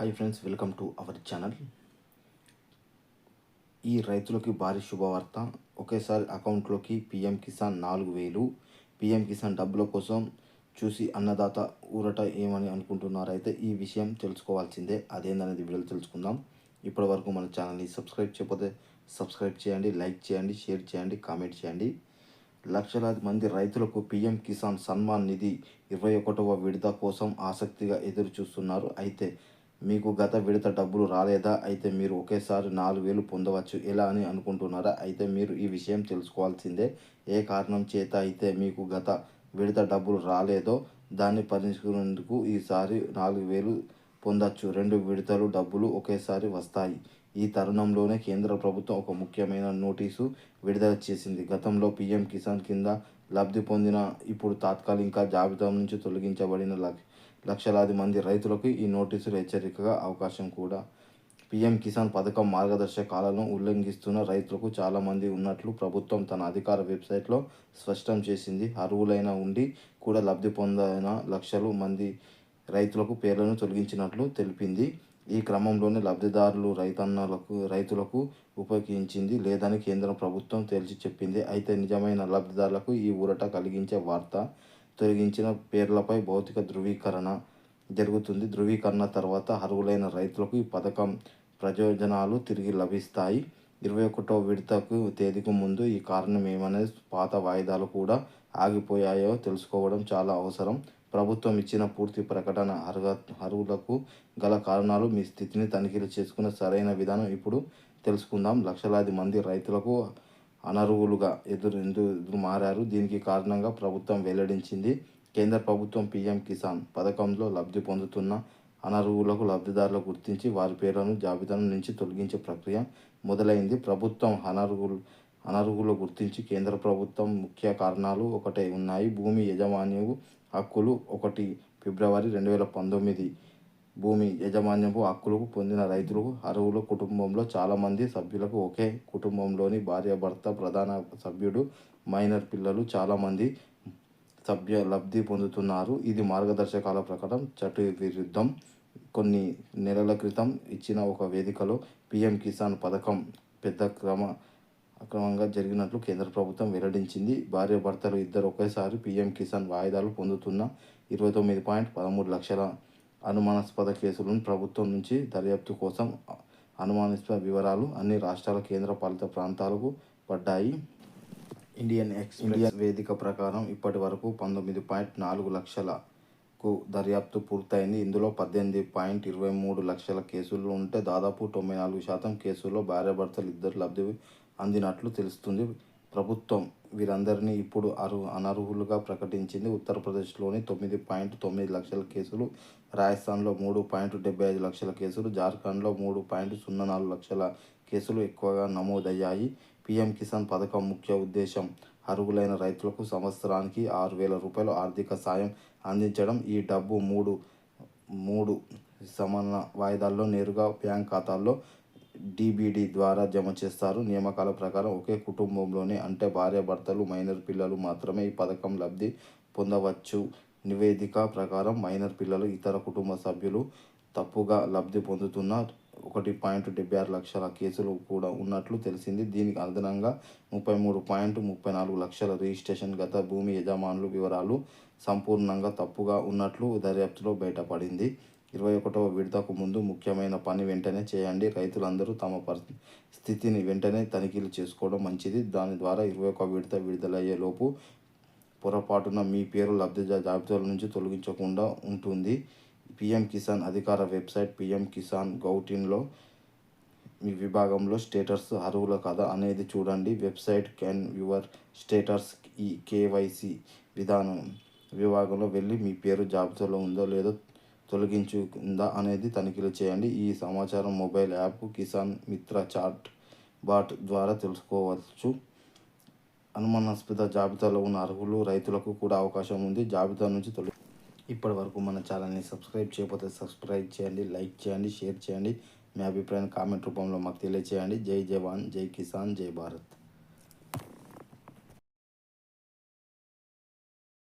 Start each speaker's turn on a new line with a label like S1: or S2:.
S1: Hi friends welcome to our channel ఈ రైతులకి భారీ శుభవార్త. ఒకేసారి అకౌంట్లోకి పిఎం కిసాన్ నాలుగు వేలు. పిఎం కిసాన్ డబ్బుల కోసం చూసి అన్నదాత ఊరట ఏమని అనుకుంటున్నారైతే అయితే ఈ విషయం తెలుసుకోవాల్సిందే. అదేందనేది వీడియోలో తెలుసుకుందాం. ఇప్పటి వరకు మన ఛానల్ని సబ్స్క్రైబ్ చేయకపోతే సబ్స్క్రైబ్ చేయండి లైక్ చేయండి షేర్ చేయండి కామెంట్ చేయండి. లక్షలాది మంది రైతులకు పీఎం కిసాన్ సన్మాన్ నిధి ఇరవై ఒకటవ విడత కోసం ఆసక్తిగా ఎదురు చూస్తున్నారు అయితే మీకు గత విడత డబ్బులు రాలేదా? అయితే మీరు ఒకేసారి నాలుగు వేలు పొందవచ్చు. ఎలా అని అనుకుంటున్నారా? అయితే మీరు ఈ విషయం తెలుసుకోవాల్సిందే. ఏ కారణం చేత అయితే మీకు గత విడత డబ్బులు రాలేదో దాన్ని పరిష్కరించేందుకు ఈసారి నాలుగు వేలు పొందొచ్చు. రెండు విడతలు డబ్బులు ఒకేసారి వస్తాయి. ఈ తరుణంలోనే కేంద్ర ప్రభుత్వం ఒక ముఖ్యమైన నోటీసు విడుదల చేసింది. గతంలో పీఎం కిసాన్ కింద లబ్ధి పొందిన ఇప్పుడు తాత్కాలిక జాబితా నుంచి తొలగించబడిన లక్ష లక్షలాది మంది రైతులకు ఈ నోటీసులు హెచ్చరికగా అవకాశం కూడా. పీఎం కిసాన్ పథకం మార్గదర్శకాలను ఉల్లంఘిస్తున్న రైతులకు చాలామంది ఉన్నట్లు ప్రభుత్వం తన అధికార వెబ్సైట్లో స్పష్టం చేసింది. అర్హులైన ఉండి కూడా లబ్ధి పొందిన లక్షలు మంది రైతులకు పేర్లను తొలగించినట్లు తెలిపింది. ఈ క్రమంలోనే లబ్ధిదారులు రైతన్నలకు రైతులకు ఉపయోగించింది లేదని కేంద్ర ప్రభుత్వం తేల్చి చెప్పింది. అయితే నిజమైన లబ్ధిదారులకు ఈ ఊరట కలిగించే వార్త తొలగించిన పేర్లపై భౌతిక ధృవీకరణ జరుగుతుంది. ధృవీకరణ తర్వాత అర్హులైన రైతులకు ఈ పథకం ప్రయోజనాలు తిరిగి లభిస్తాయి. ఇరవై ఒకటో విడతకు తేదీకి ముందు ఈ కారణం ఏమనేది పాత వాయిదాలు కూడా ఆగిపోయాయో తెలుసుకోవడం చాలా అవసరం. ప్రభుత్వం ఇచ్చిన పూర్తి ప్రకటన అర్హ అర్హులకు గల కారణాలు మీ స్థితిని తనిఖీలు చేసుకునే సరైన విధానం ఇప్పుడు తెలుసుకుందాం. లక్షలాది మంది రైతులకు అనర్హులుగా ఎదురు ఎదురు మారారు. దీనికి కారణంగా ప్రభుత్వం వెల్లడించింది. కేంద్ర ప్రభుత్వం పీఎం కిసాన్ పథకంలో లబ్ధి పొందుతున్న అనర్హులకు లబ్ధిదారులు గుర్తించి వారి పేర్లను జాబితా నుంచి తొలగించే ప్రక్రియ మొదలైంది. ప్రభుత్వం అనర్హులు అనర్హులు గుర్తించి కేంద్ర ప్రభుత్వం ముఖ్య కారణాలు ఒకటే ఉన్నాయి. భూమి యజమాని హక్కులు ఒకటి. ఫిబ్రవరి రెండు వేల పంతొమ్మిది భూమి యజమాన్యపు హక్కులకు పొందిన రైతులకు అరువుల కుటుంబంలో చాలామంది సభ్యులకు ఒకే కుటుంబంలోని భార్యాభర్త ప్రధాన సభ్యుడు మైనర్ పిల్లలు చాలామంది సభ్య లబ్ధి పొందుతున్నారు. ఇది మార్గదర్శకాల ప్రకారం చట్ట విరుద్ధం. కొన్ని నెలల క్రితం ఇచ్చిన ఒక వేదికలో పిఎం కిసాన్ పథకం పెద్ద క్రమ అక్రమంగా జరిగినట్లు కేంద్ర ప్రభుత్వం వెల్లడించింది. భార్యాభర్తలు ఇద్దరు ఒకేసారి పీఎం కిసాన్ వాయిదాలు పొందుతున్న ఇరవై తొమ్మిది పాయింట్ పదమూడు లక్షల అనుమానాస్పద కేసులను ప్రభుత్వం నుంచి దర్యాప్తు కోసం అనుమానాస్పద వివరాలు అన్ని రాష్ట్రాల కేంద్ర పాలిత ప్రాంతాలకు పడ్డాయి. ఇండియన్ ఎక్స్ ఇండియన్ వేదిక ప్రకారం ఇప్పటి వరకు పంతొమ్మిది పాయింట్ నాలుగు లక్షలకు దర్యాప్తు పూర్తయింది. ఇందులో పద్దెనిమిది పాయింట్ ఇరవై మూడు లక్షల కేసులు ఉంటే దాదాపు తొంభై నాలుగు శాతం కేసుల్లో భార్యాభర్తలు ఇద్దరు లబ్ధి అందినట్లు తెలుస్తుంది. ప్రభుత్వం వీరందరినీ ఇప్పుడు అర్హు అనర్హులుగా ప్రకటించింది. ఉత్తరప్రదేశ్లోని తొమ్మిది పాయింట్ తొమ్మిది లక్షల కేసులు రాజస్థాన్లో మూడు పాయింట్ డెబ్బై ఐదు లక్షల కేసులు జార్ఖండ్లో మూడు పాయింట్ సున్నా నాలుగు లక్షల కేసులు ఎక్కువగా నమోదయ్యాయి. పీఎం కిసాన్ పథకం ముఖ్య ఉద్దేశం అర్హులైన రైతులకు సంవత్సరానికి ఆరు వేల రూపాయలు ఆర్థిక సాయం అందించడం. ఈ డబ్బు మూడు మూడు సమాన వాయిదాల్లో నేరుగా బ్యాంక్ ఖాతాల్లో డీబీడీ ద్వారా జమ చేస్తారు. నియామకాల ప్రకారం ఒకే కుటుంబంలోనే అంటే భార్యాభర్తలు మైనర్ పిల్లలు మాత్రమే ఈ పథకం లబ్ధి పొందవచ్చు. నివేదిక ప్రకారం మైనర్ పిల్లలు ఇతర కుటుంబ సభ్యులు తప్పుగా లబ్ధి పొందుతున్న ఒకటి పాయింట్ డెబ్బై ఆరు లక్షల కేసులు కూడా ఉన్నట్లు తెలిసింది. దీనికి అదనంగా ముప్పై మూడు పాయింట్ ముప్పై నాలుగు లక్షల రిజిస్ట్రేషన్ గత భూమి యజమానులు వివరాలు సంపూర్ణంగా తప్పుగా ఉన్నట్లు దర్యాప్తులో బయటపడింది. ఇరవై ఒకటవ విడతకు ముందు ముఖ్యమైన పని వెంటనే చేయండి. రైతులందరూ తమ పరిస్థితిని వెంటనే తనిఖీలు చేసుకోవడం మంచిది. దాని ద్వారా ఇరవై ఒక విడత విడుదలయ్యేలోపు పొరపాటున మీ పేరు లబ్ధి జాబితాల నుంచి తొలగించకుండా ఉంటుంది. పిఎం కిసాన్ అధికార వెబ్సైట్ పిఎం కిసాన్ గౌటిన్లో మీ విభాగంలో స్టేటస్ అర్హుల కథ అనేది చూడండి. వెబ్సైట్ క్యాన్ యువర్ స్టేటస్ ఈ కేవైసీ విధానం విభాగంలో వెళ్ళి మీ పేరు జాబితాలో ఉందో లేదో తొలగించుకుందా అనేది తనిఖీలు చేయండి. ఈ సమాచారం mobile app Kisan Mitra chatbot ద్వారా తెలుసుకోవచ్చు. అనుమానాస్పద జాబితాలో ఉన్న అర్హులు రైతులకు కూడా అవకాశం ఉంది. జాబితా నుంచి తొలి ఇప్పటి వరకు మన ఛానల్ని సబ్స్క్రైబ్ చేయకపోతే సబ్స్క్రైబ్ చేయండి లైక్ చేయండి షేర్ చేయండి. మీ అభిప్రాయాన్ని కామెంట్ రూపంలో మాకు తెలియచేయండి. జై జవాన్ జై కిసాన్ జై భారత్.